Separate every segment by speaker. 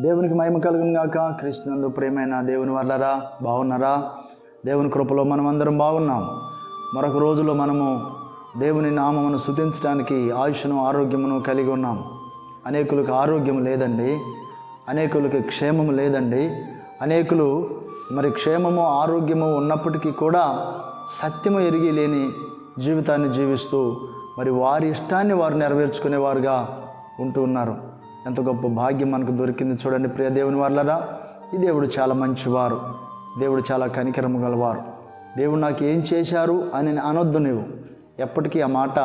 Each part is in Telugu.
Speaker 1: దేవునికి మహిమ కలుగును గాక. క్రీస్తునందు ప్రేమైన దేవుని వల్లరా బాగున్నారా? దేవుని కృపలో మనం అందరం బాగున్నాం. మరొక రోజులో మనము దేవుని నామమును శుతించడానికి ఆయుషను ఆరోగ్యమును కలిగి ఉన్నాం. అనేకులకు ఆరోగ్యం లేదండి. అనేకులకు క్షేమము లేదండి. అనేకులు మరి క్షేమము ఆరోగ్యము ఉన్నప్పటికీ కూడా సత్యము ఎరిగి లేని జీవితాన్ని జీవిస్తూ మరి వారి ఇష్టాన్ని వారు నెరవేర్చుకునేవారుగా ఉంటూ ఉన్నారు. ఎంత గొప్ప భాగ్యం మనకు దొరికింది చూడండి ప్రియ దేవుని వాళ్ళరా ఈ దేవుడు చాలా మంచివారు. దేవుడు చాలా కనికరము గలవారు. దేవుడు నాకు ఏం చేశారు అని అనొద్దు నీవు. ఎప్పటికీ ఆ మాట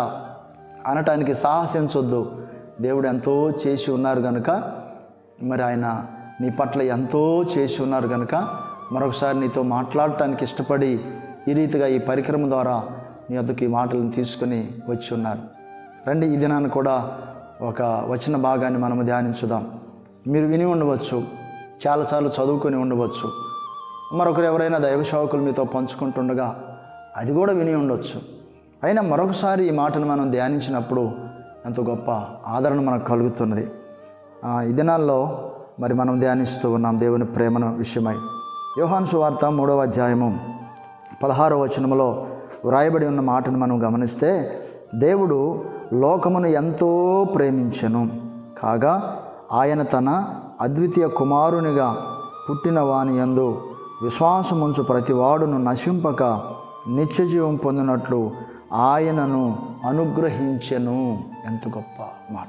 Speaker 1: అనటానికి సాహసించొద్దు దేవుడు ఎంతో చేసి ఉన్నారు కనుక మరి ఆయన నీ పట్ల ఎంతో చేసి ఉన్నారు కనుక మరొకసారి నీతో మాట్లాడటానికి ఇష్టపడి ఈ రీతిగా ఈ పరికరం ద్వారా నీ వద్దకు ఈ మాటలను తీసుకొని వచ్చి ఉన్నారు. రండి ఈ దినాన్ని కూడా ఒక వచన భాగాన్ని మనము ధ్యానించుదాం. మీరు విని ఉండవచ్చు చాలాసార్లు చదువుకొని ఉండవచ్చు. మరొకరు ఎవరైనా దైవ సేవకులు మీతో పంచుకుంటుండగా అది కూడా విని ఉండొచ్చు. అయినా మరొకసారి ఈ మాటను మనం ధ్యానించినప్పుడు ఎంతో గొప్ప ఆదరణ మనకు కలుగుతున్నది. ఆ, ఈ దినాల్లో మరి మనం ధ్యానిస్తూ ఉన్నాం దేవుని ప్రేమను విషయమై. యోహాను సువార్త మూడవ అధ్యాయము పదహారవ వచనములో వ్రాయబడి ఉన్న మాటను మనం గమనిస్తే దేవుడు లోకమును ఎంతో ప్రేమించెను. కాగా ఆయన తన అద్వితీయ కుమారునిగా పుట్టిన వాని ఎందు విశ్వాసముంచు ప్రతివాడును నశింపక నిత్యజీవం పొందినట్లు ఆయనను అనుగ్రహించెను. ఎంత గొప్ప మాట.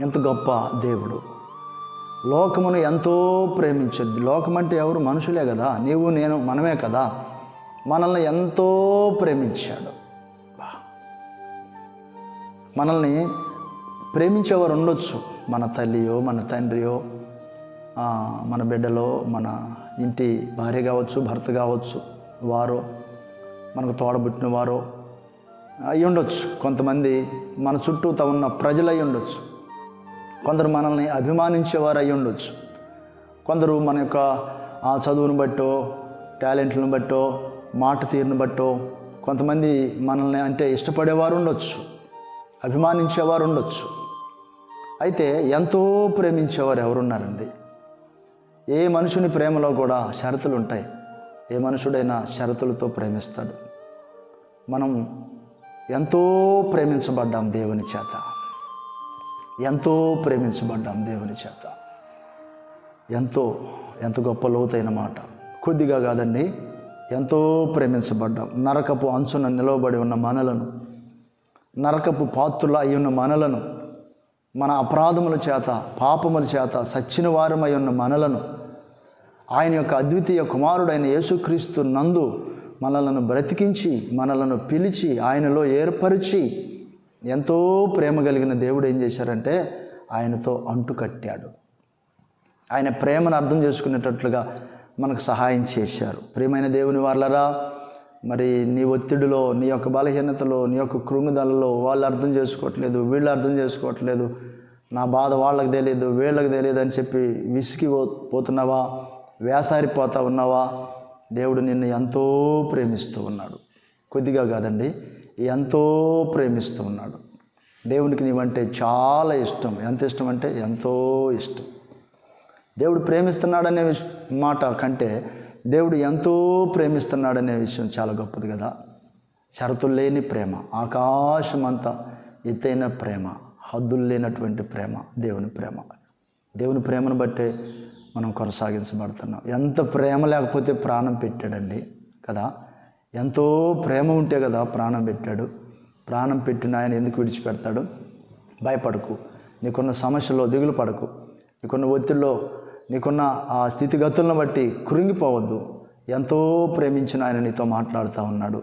Speaker 1: ఎంత గొప్ప దేవుడు. లోకమును ఎంతో ప్రేమించద్దు. లోకం అంటే ఎవరు మనుషులే కదా. నీవు నేను మనమే కదా. మనల్ని ఎంతో ప్రేమించాడు. మనల్ని ప్రేమించేవారు ఉండొచ్చు. మన తల్లియో మన తండ్రియో మన బిడ్డలో మన ఇంటి భార్య కావచ్చు భర్త కావచ్చు వారో మనకు తోడబుట్టిన వారో అయి ఉండొచ్చు. కొంతమంది మన చుట్టూ ఉన్న ప్రజలు అయి ఉండొచ్చు. కొందరు మనల్ని అభిమానించేవారు అయి ఉండొచ్చు. కొందరు మన యొక్క ఆ చదువును బట్టో టాలెంట్లను బట్టో మాట తీరును బట్టో కొంతమంది మనల్ని అంటే ఇష్టపడేవారు ఉండొచ్చు. అభిమానించేవారు ఉండొచ్చు. అయితే ఎంతో ప్రేమించేవారు ఎవరున్నారండి? ఏ మనుషుని ప్రేమలో కూడా షరతులు ఉంటాయి ఏ మనుషుడైనా షరతులతో ప్రేమిస్తాడు. మనం ఎంతో ప్రేమించబడ్డాం దేవుని చేత. ఎంతో ప్రేమించబడ్డాం దేవుని చేత. ఎంతో ఎంత గొప్ప లోతైన మాట. కొద్దిగా కాదండి ఎంతో ప్రేమించబడ్డాం. నరకపు అంచున నిలవబడి ఉన్న మనలను నరకపు పాత్రుల అయి ఉన్న మనలను మన అపరాధముల చేత పాపముల చేత సచ్చిన వారమై ఉన్న మనలను ఆయన యొక్క అద్వితీయ కుమారుడైన యేసుక్రీస్తు నందు మనలను బ్రతికించి మనలను పిలిచి ఆయనలో ఏర్పరిచి ఎంతో ప్రేమ కలిగిన దేవుడు ఏం చేశారంటే ఆయనతో అంటు కట్టాడు ఆయన ప్రేమను అర్థం చేసుకునేటట్లుగా మనకు సహాయం చేశారు. ప్రియమైన దేవుని వాళ్ళరా మరి నీ ఒత్తిడిలో నీ యొక్క బలహీనతలో నీ యొక్క కృంగుదలలో వాళ్ళు అర్థం చేసుకోవట్లేదు వీళ్ళు అర్థం చేసుకోవట్లేదు. నా బాధ వాళ్ళకి తెలియదు వీళ్ళకి తెలియదు అని చెప్పి విసిగి పో- పోతున్నావా? వేసారిపోతా ఉన్నావా? దేవుడు నిన్ను ఎంతో ప్రేమిస్తూ ఉన్నాడు. కొద్దిగా కాదండి ఎంతో ప్రేమిస్తూ ఉన్నాడు. దేవునికి నీవంటే చాలా ఇష్టం. ఎంత ఇష్టం అంటే ఎంతో ఇష్టం. దేవుడు ప్రేమిస్తున్నాడనే మాట కంటే దేవుడు ఎంతో ప్రేమిస్తున్నాడనే విషయం చాలా గొప్పది కదా. షరతులు లేని ప్రేమ ఆకాశం అంతా ఎత్తైన ప్రేమ హద్దులు లేనటువంటి ప్రేమ దేవుని ప్రేమ. దేవుని ప్రేమను బట్టే మనం కొనసాగించబడుతున్నాం. ఎంత ప్రేమ లేకపోతే ప్రాణం పెట్టాడండి కదా. ఎంతో ప్రేమ ఉంటే కదా ప్రాణం పెట్టాడు. ప్రాణం పెట్టిన ఆయన ఎందుకు విడిచిపెడతాడు? భయపడకు. నీకున్న సమస్యలో దిగులు పడకు. నీకున్న ఒత్తిడిలో నీకున్న ఆ స్థితిగతులను బట్టి కృంగిపోవద్దు. ఎంతో ప్రేమించిన ఆయన నీతో మాట్లాడుతూ ఉన్నాడు.